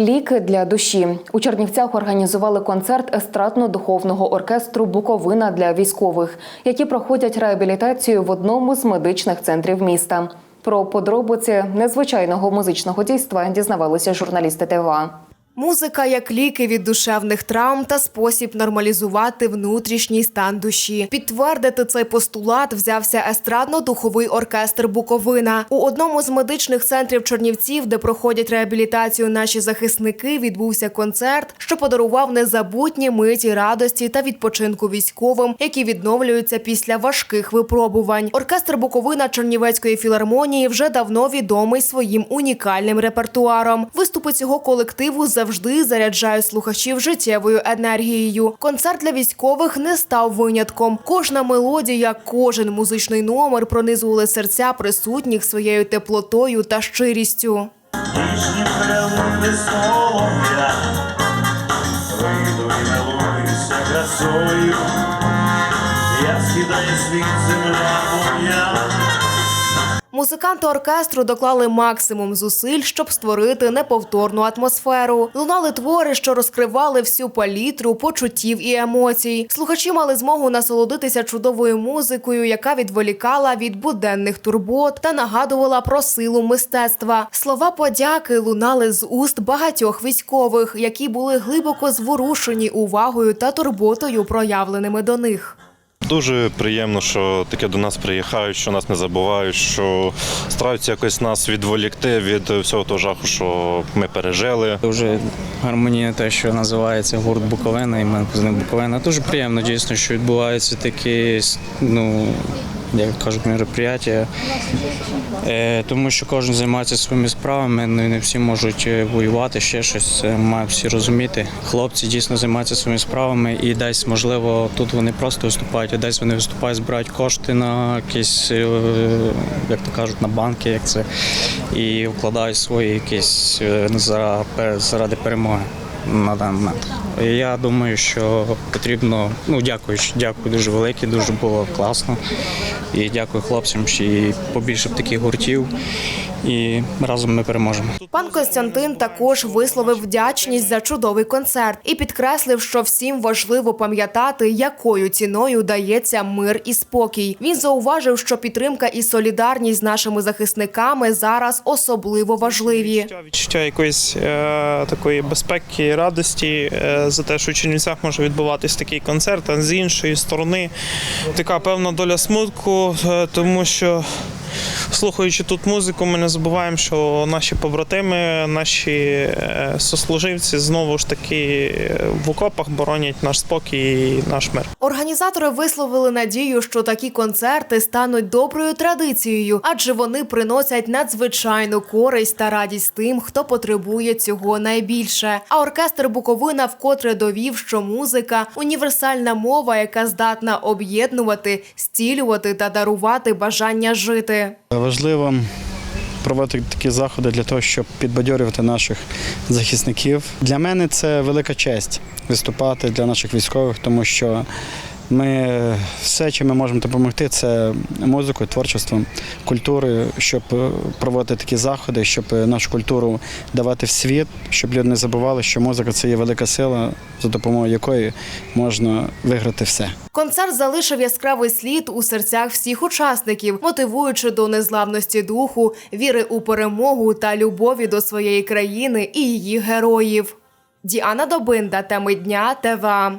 Ліки для душі у Чернівцях організували концерт естрадно-духовного оркестру Буковина для військових, які проходять реабілітацію в одному з медичних центрів міста. Про подробиці незвичайного музичного дійства дізнавалися журналісти ТВА. Музика як ліки від душевних травм та спосіб нормалізувати внутрішній стан душі. Підтвердити цей постулат взявся естрадно-духовий оркестр Буковина. У одному з медичних центрів Чернівців, де проходять реабілітацію наші захисники, відбувся концерт, що подарував незабутні миті радості та відпочинку військовим, які відновлюються після важких випробувань. Оркестр Буковина Чернівецької філармонії вже давно відомий своїм унікальним репертуаром. Виступи цього колективу завжди заряджають слухачів життєвою енергією. Концерт для військових не став винятком. Кожна мелодія, кожен музичний номер пронизували серця присутніх своєю теплотою та щирістю. Я скидаю світ земля моя. Музиканти оркестру доклали максимум зусиль, щоб створити неповторну атмосферу. Лунали твори, що розкривали всю палітру почуттів і емоцій. Слухачі мали змогу насолодитися чудовою музикою, яка відволікала від буденних турбот та нагадувала про силу мистецтва. Слова подяки лунали з уст багатьох військових, які були глибоко зворушені увагою та турботою, проявленими до них. Дуже приємно, що таке до нас приїхають, що нас не забувають, що стараються якось нас відволікти від всього того жаху, що ми пережили. Дуже гармонія, те, що називається гурт Буковина, і ми ним Буковина. Дуже приємно дійсно, що відбуваються такі, ну як кажуть, мероприятия, е, тому що кожен займається своїми справами, ну не всі можуть е, воювати, ще щось Це мають всі розуміти. Хлопці дійсно займаються своїми справами, і десь, можливо, тут вони просто виступають, а десь вони виступають, збирають кошти на якісь, е, як то кажуть, на банки, як це, і вкладають свої якісь е, зара- заради перемоги на даний момент. Я думаю, що потрібно, ну дякую, дякую дуже велике, дуже було класно. І дякую хлопцям, що побільше б таких гуртів. І разом ми переможемо. Пан Костянтин також висловив вдячність за чудовий концерт і підкреслив, що всім важливо пам'ятати, якою ціною дається мир і спокій. Він зауважив, що підтримка і солідарність з нашими захисниками зараз особливо важливі. Відчуття- якоїсь е, такої безпеки і радості е, за те, що у Чернівцях може відбуватись такий концерт, а з іншої сторони така певна доля смутку, е, тому що. Слухаючи тут музику, ми не забуваємо, що наші побратими, наші е, сослуживці знову ж таки е, в окопах боронять наш спокій і наш мир. Організатори висловили надію, що такі концерти стануть доброю традицією, адже вони приносять надзвичайну користь та радість тим, хто потребує цього найбільше. А оркестр Буковина вкотре довів, що музика універсальна мова, яка здатна об'єднувати, стілювати та дарувати бажання жити. Важливо проводити такі заходи для того, щоб підбадьорювати наших захисників. Для мене це велика честь виступати для наших військових, тому що ми все, чим ми можемо допомогти, це музикою, творчеством, культурою, щоб е, проводити такі заходи, щоб е, нашу культуру давати в світ, щоб люди не забували, що музика це є велика сила, за допомогою якої можна виграти все. Концерт залишив яскравий слід у серцях всіх учасників, мотивуючи до незламності духу, віри у перемогу та любові до своєї країни і її героїв. Діана Добинда, теми дня ТВА.